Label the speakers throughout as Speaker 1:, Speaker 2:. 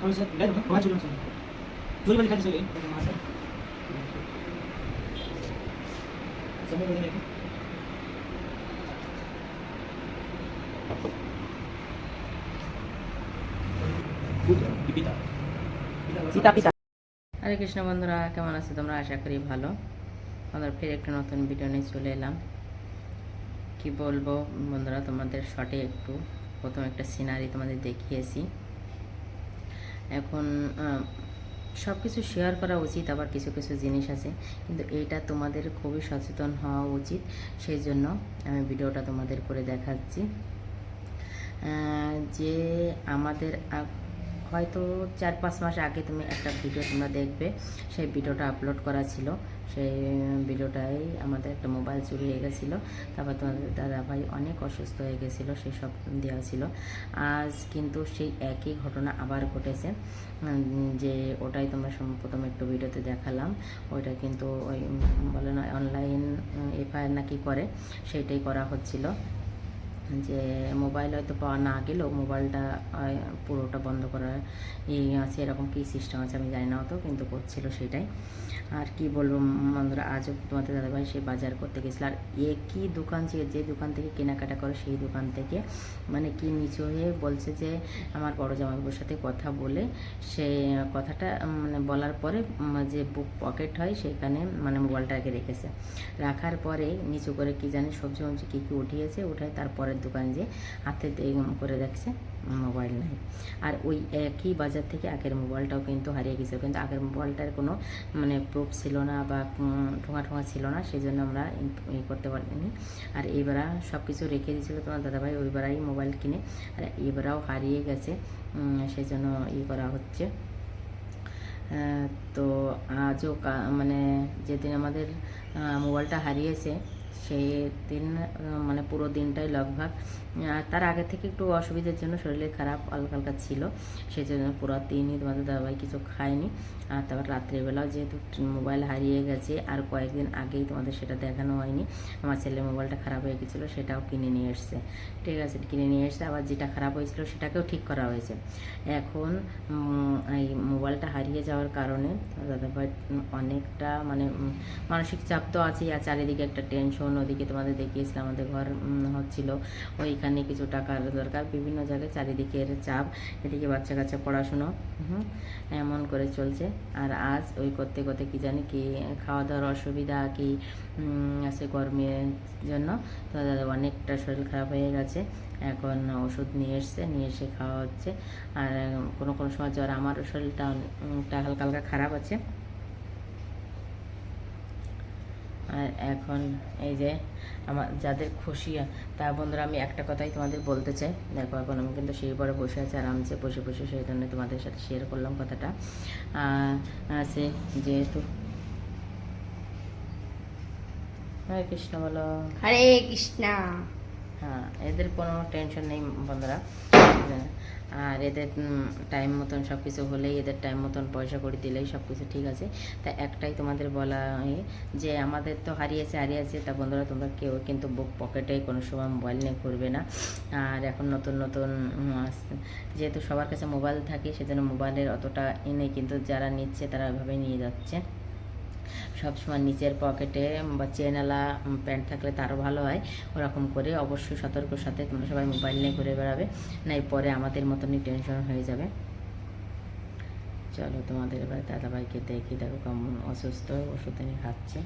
Speaker 1: అవును হরে কৃষ্ণ বন্ধুরা কেমন আছে তোমরা? আশা করি ভালো। আমাদের ফের একটা নতুন ভিডিও নিয়ে চলে এলাম। কি বলব বন্ধুরা তোমাদের শটে একটু প্রথম একটা সিনারি তোমাদের দেখিয়েছি। এখন সব কিছু শেয়ার করা উচিত, আবার কিছু কিছু জিনিস আছে। কিন্তু এইটা তোমাদের খুবই সচেতন হওয়া উচিত। সেই জন্য আমি ভিডিওটা তোমাদের করে দেখাচ্ছি। যে আমাদের হয়তো চার পাঁচ মাস আগে তুমি একটা ভিডিও তোমরা দেখবে, সেই ভিডিওটা আপলোড করা ছিল। সেই ভিডিওটাই আমাদের একটা মোবাইল চুরি হয়ে গেছিল। তারপর তোমাদের দাদা ভাই অনেক অসুস্থ হয়ে গেছিল, সেই সব দেওয়া ছিল। আজ কিন্তু সেই একই ঘটনা আবার ঘটেছে। যে ওটাই তোমরা প্রথমে একটু ভিডিওতে দেখালাম। ওইটা কিন্তু ওই, বলে না অনলাইন এফআইআর নাকি করে, সেইটাই করা হচ্ছিল। যে মোবাইল হয়তো পাওয়া না গেলেও মোবাইলটা পুরোটা বন্ধ করার ই আছে, এরকম কী সিস্টেম আছে আমি জানি না অত, কিন্তু করছিল সেটাই। আর কি বলব, বন্ধুরা, আজও তোমাদের দাদাভাই সে বাজার করতে গেছিল। আর একই দোকান যে যে দোকান থেকে কেনাকাটা করে সেই দোকান থেকে মানে কি নিচু হয়ে বলছে যে, আমার বড় জামাইবাবুর সাথে কথা বলে, সে কথাটা মানে বলার পরে যে বুক পকেট হয় সেখানে মানে মোবাইলটাকে রেখেছে। রাখার পরে নিচু করে কি জানি সবজি মবজি কী কী উঠিয়েছে, উঠায় তারপরের দোকানে যে হাতে করে দেখছে মোবাইল নাই। আর ওই একই বাজার থেকে আগের মোবাইলটাও কিন্তু হারিয়ে গেছে। কিন্তু আগের মোবাইলটার কোনো মানে প্রুফ ছিল না বা উম, ঠোঙা ঠোঙা ছিল না সেই জন্য আমরা ই করতে পারিনি। আর এইবারা সব কিছু রেখে দিয়েছিল তোমার দাদাভাই ওইবারাই মোবাইল কিনে আর এইবারাও হারিয়ে গেছে সেই জন্য ই করা হচ্ছে। তো আজও মানে যেদিন আমাদের মোবাইলটা হারিয়েছে সেই দিন মানে পুরো দিনটাই লগভাগ তার আগে থেকে একটু অসুবিধার জন্য শরীরে খারাপ, হালকা হালকা ছিল। সেই জন্য পুরো দিনই তোমাদের দাদাভাই কিছু খায়নি। আর তারপর রাত্রিবেলাও যেহেতু মোবাইল হারিয়ে গেছে, আর কয়েকদিন আগেই তোমাদের সেটা দেখানো হয়নি, আমার ছেলে মোবাইলটা খারাপ হয়ে গেছিল, সেটাও কিনে নিয়ে এসছে। ঠিক আছে, কিনে নিয়ে এসছে, আবার যেটা খারাপ হয়েছিল সেটাকেও ঠিক করা হয়েছে। এখন এই মোবাইলটা হারিয়ে যাওয়ার কারণে দাদাভাই অনেকটা মানে মানসিক চাপ তো আছেই, আর চারিদিকে একটা টেনশন ওদিকে তোমাদের দেখিয়েছিলাম, আমাদের ঘর হচ্ছিল। ওইখানে কিছু টাকার দরকার, বিভিন্ন জায়গায় চারিদিকের চাপ, এদিকে বাচ্চা কাচ্চা পড়াশুনো এমন করে চলছে। আর আজ ওই করতে করতে কি জানি কি খাওয়া দাওয়ার অসুবিধা কি আছে গরমের জন্য। তো দাদা, অনেকটা শরীর খারাপ হয়ে গেছে। এখন ওষুধ নিয়ে এসছে, নিয়ে এসে খাওয়া হচ্ছে। আর, কোনো কোনো সময় জ্বর আমার শরীরটা হালকা হালকা খারাপ আছে। আর এখন এই যে আমার যাদের খুশি তা বন্ধুরা আমি একটা কথাই তোমাদের বলতে চাই। দেখো এখন আমি কিন্তু সেই পরে বসে আছি আরামসে বসে বসে সেই জন্য তোমাদের সাথে শেয়ার করলাম কথাটা। আছে যেহেতু হরে কৃষ্ণ বলো।
Speaker 2: হরে কৃষ্ণা।
Speaker 1: হ্যাঁ এদের কোনো টেনশন নেই বন্ধুরা। আর এদের টাইম মতন সব কিছু হলেই এদের টাইম মতন পয়সা করে দিলেই সব কিছু ঠিক আছে। তা একটাই তোমাদের বলা যে আমাদের তো হারিয়েছে হারিয়েছে, তা বন্ধুরা তোমরা কেউ কিন্তু বুক পকেটে কোনো সময় মোবাইল নিয়ে ঘুরবে না। আর এখন নতুন নতুন যেহেতু সবার কাছে মোবাইল থাকে, সেজন্য মোবাইলের অতটা এনে কিন্তু যারা নিচ্ছে তারা ওইভাবে নিয়ে যাচ্ছে। সবসময় নিচের পকেটে বা চেনওয়ালা প্যান্ট থাকলে তারও ভালো হয়। ওরকম করে অবশ্যই সতর্কর সাথে তোমরা সবাই মোবাইল নিয়ে ঘুরে বেড়াবে। নাই পরে আমাদের মতনই টেনশন হয়ে যাবে। চলো তোমাদের এবার দাদাভাইকে দেখি, দেখো কেমন অসুস্থ ওষুধ এনে খাচ্ছে।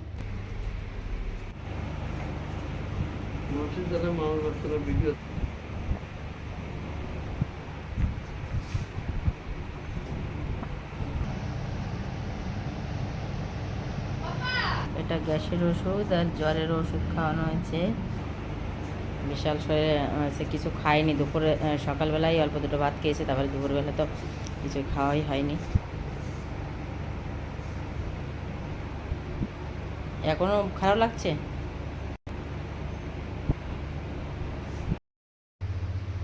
Speaker 3: ভিডিও
Speaker 1: এটা গ্যাসের ওষুধ আর জ্বরের ওষুধ খাওয়ানো হয়েছে। বিশাল শরীরে সে কিছু খায়নি। দুপুরে সকালবেলায় অল্প দুটো ভাত খেয়েছে, তারপরে দুপুরবেলা তো কিছু খাওয়াই হয়নি। এখনও খারাপ লাগছে?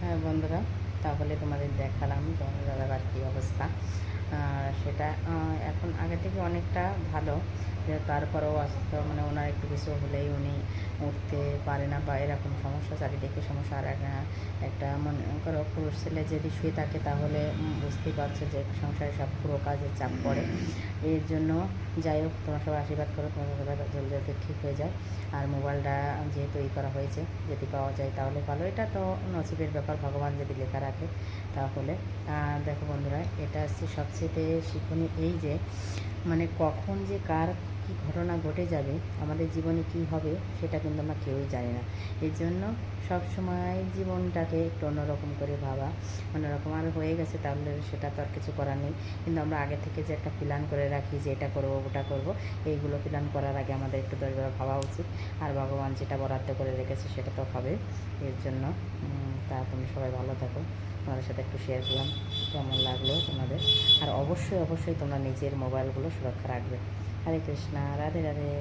Speaker 1: হ্যাঁ বন্ধুরা, তাহলে তোমাদের দেখালাম তোমাদের দাদাবার কী অবস্থা। সেটা এখন আগে থেকে অনেকটা ভালো। যে তারপরেও অসুস্থ মানে ওনার একটু কিছু হলেই উনি উঠতে পারে না বা এরকম সমস্যা চারিদিকে সমস্যা। আর একটা একটা মনে করো পুরুষ ছেলে যদি শুয়ে থাকে তাহলে বুঝতেই পারছ যে সংসারে সব পুরো কাজের চাপ পড়ে। এর জন্য যাই হোক, তোমার সবাই আশীর্বাদ করো, তোমার সবাই জলদি জলদি ঠিক হয়ে যায় আর মোবাইলটা যেহেতু ই করা হয়েছে, যদি পাওয়া যায় তাহলে ভালো। এটা তো নসিবের ব্যাপার, ভগবান যদি লেখা রাখে তাহলে। দেখো বন্ধুরা, এটা হচ্ছে সবচেয়ে শিখনীয় এই যে মানে কখন যে কার কী ঘটনা ঘটে যাবে, আমাদের জীবনে কি হবে, সেটা কিন্তু আমরা কেউই জানি না। এই জন্য সবসময় জীবনটাকে একটু অন্যরকম করে ভাবা, অন্যরকম আর হয়ে গেছে তাহলে সেটা তো আর কিছু করার নেই। কিন্তু আমরা আগে থেকে যে একটা প্ল্যান করে রাখি যে এটা করব, ওটা করব, এইগুলো প্ল্যান করার আগে আমাদের একটু দশবার ভাবা উচিত। আর ভগবান যেটা বরাদ্দ করে রেখেছে সেটা তো হবে। এর জন্য তা তুমি সবাই ভালো থাকো। তোমাদের সাথে একটু শেয়ার করলাম, কেমন লাগল তোমাদের? আর অবশ্যই অবশ্যই তোমরা নিজের মোবাইলগুলো সুরক্ষা রাখবে। হরে কৃষ্ণা রাধে রাধে